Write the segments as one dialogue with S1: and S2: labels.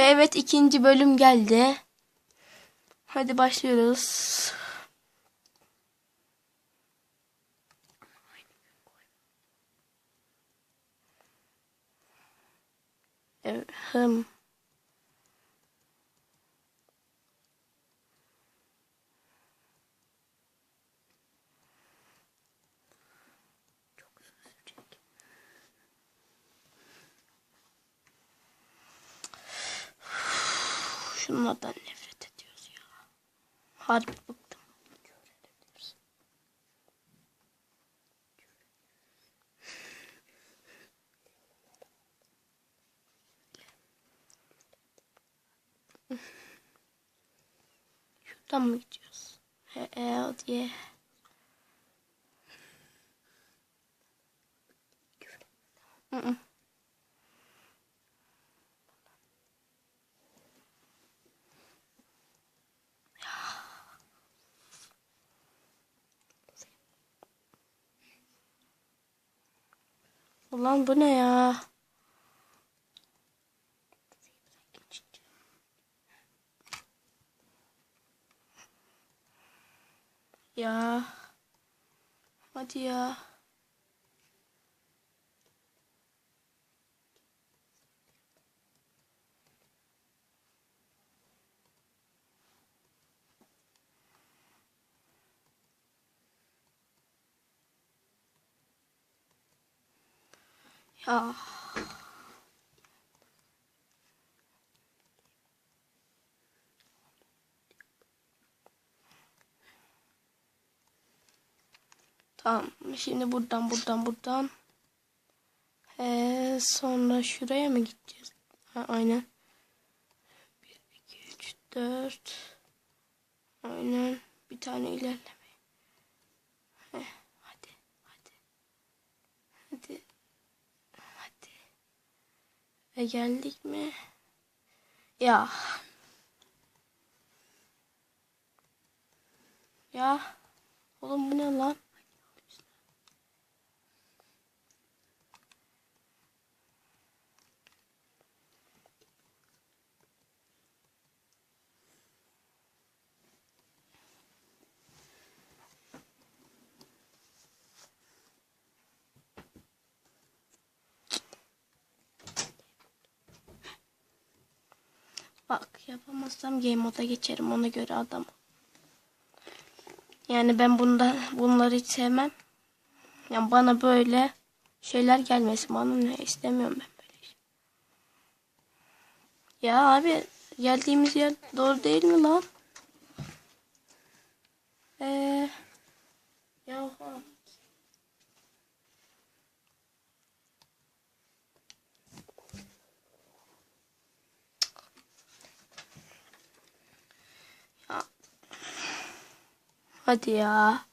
S1: Ve evet ikinci bölüm geldi. Hadi başlıyoruz. Evet, hım. Şunlardan nefret ediyoruz ya. Harbi bıktım. Şuradan mı gidiyoruz? He, he, diye. Hı -hı. Ulan bu ne ya? Ya. Hadi ya. Ya. Tamam. Şimdi buradan buradan buradan. Ee, sonra şuraya mı gideceğiz? Ha, aynen. 1, 2, 3, 4. Aynen. Bir tane ilerleme. Heh, hadi. Hadi. Hadi. Hadi. Ve geldik mi? Ya. Ya. Oğlum bu ne lan? Bak yapamazsam game moda geçerim ona göre adam. Yani ben bunda bunları hiç sevmem. Yani bana böyle şeyler gelmesin bana ne istemiyorum ben böyle şey. Ya abi geldiğimiz yer doğru değil mi lan? Eee ya Hadi ya.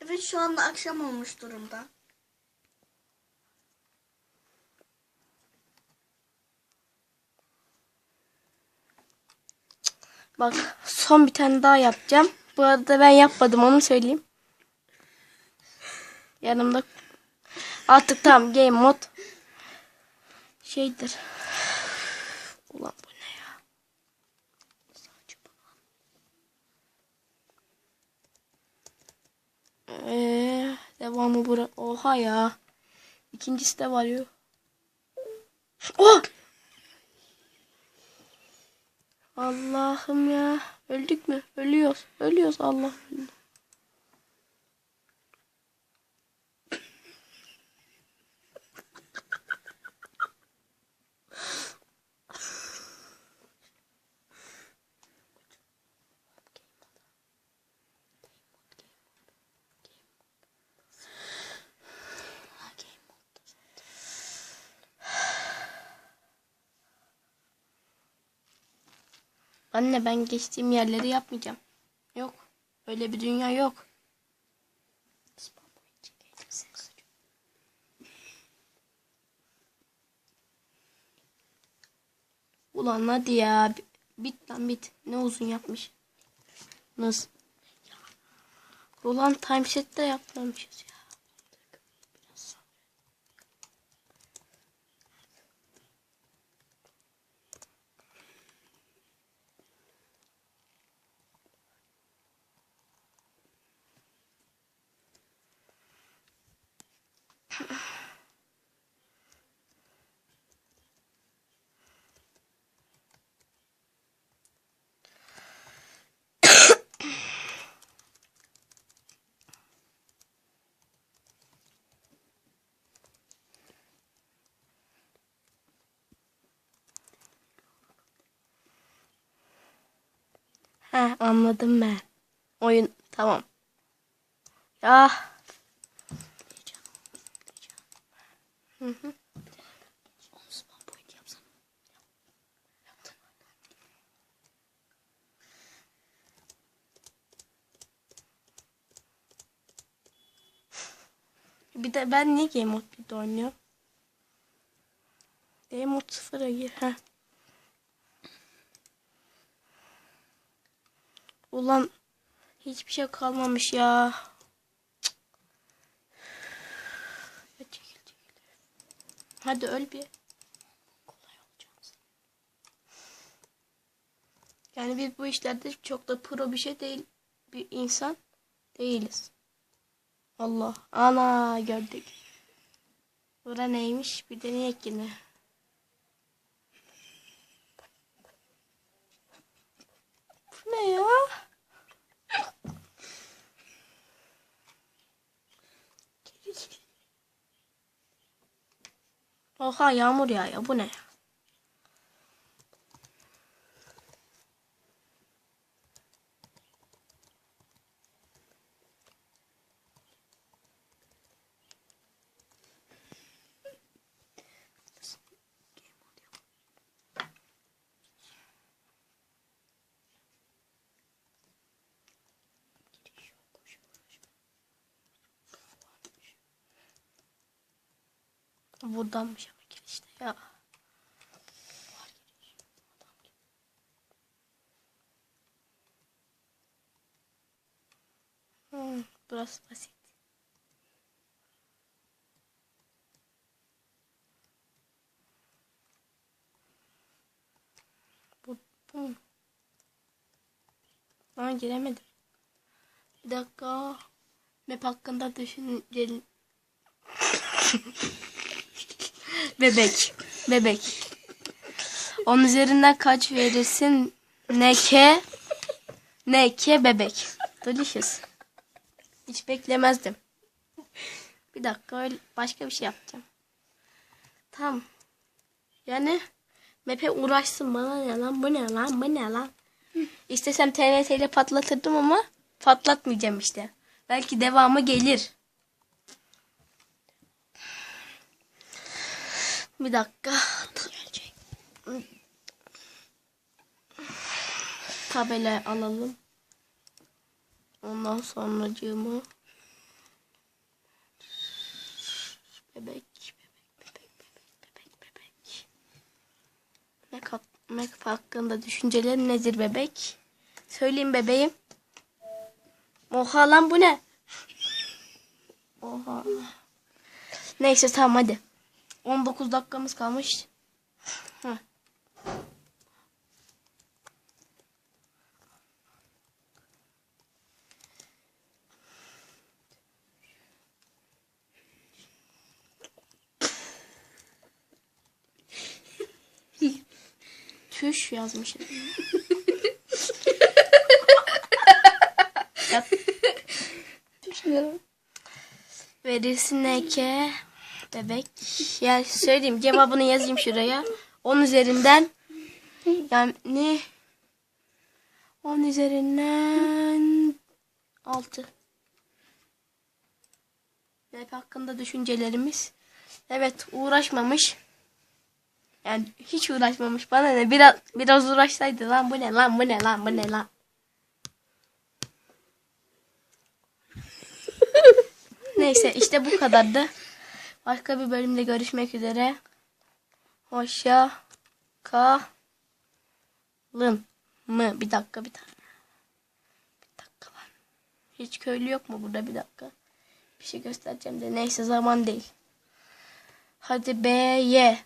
S2: Evet şu anda akşam olmuş durumda.
S1: Bak son bir tane daha yapacağım. Bu arada ben yapmadım onu söyleyeyim. Yanımda artık tam game mod şeydir. Ulan bu ne ya? Ee, devamı bura. Oha ya. İkincisi de var ya. Oh! Allah'ım ya. Öldük mü? Ölüyoruz. Ölüyoruz Allah. Anne ben geçtiğim yerleri yapmayacağım. Yok. Öyle bir dünya yok. Ulan hadi ya. Bit lan bit. Ne uzun yapmış. Nasıl? Ulan timeset'te yapmamışız ya. He anladım ben. Oyun tamam. Ya. Hı. Bir de ben niye Game Mode 1'de oynuyorum? Game Mode 0'a gir. Heh. Ulan hiçbir şey kalmamış ya. Çekil çekil. Hadi öl bir. Kolay. Yani biz bu işlerde çok da pro bir şey değil. Bir insan değiliz. Allah. Ana gördük. Bura neymiş? Bir deneyek yine. Bu ne ya? Oha yağmur yağıyor. Bu ne? Buradanmış ama girişte ya. Hmm, burası basit. Bu, bu? Aa, giremedim. Bir dakika. Map hakkında düşünceli... Bebek. Bebek. Onun üzerinden kaç verirsin? NK. NK bebek. Delicious. Hiç beklemezdim. Bir dakika öyle başka bir şey yapacağım. Tamam. Yani Map'e uğraşsın bana ne lan bu ne lan bu ne lan. İstesem TNT ile patlatırdım ama patlatmayacağım işte. Belki devamı gelir. Bir dakika. Tabela alalım. Ondan sonracığımı bebek bebek bebek bebek bebek bebek hak- Mac hakkında düşüncelerin nedir bebek? Söyleyeyim bebeğim. Oha lan bu ne? Oha. Neyse tamam hadi. 19 dakikamız kalmış. Heh. Tüş yazmışım. Yap. Verirsin eke bebek. Ya söyleyeyim cevabını yazayım şuraya. 10 üzerinden yani 10 üzerinden 6. Map hakkında düşüncelerimiz. Evet uğraşmamış. Yani hiç uğraşmamış. Bana ne biraz biraz uğraşsaydı lan bu ne lan bu ne lan bu ne lan. Neyse işte bu kadardı. Başka bir bölümde görüşmek üzere. Hoşça kalın. Lın mı? Bir dakika bir dakika. Bir dakika lan. Hiç köylü yok mu burada bir dakika? Bir şey göstereceğim de neyse zaman değil. Hadi B Y.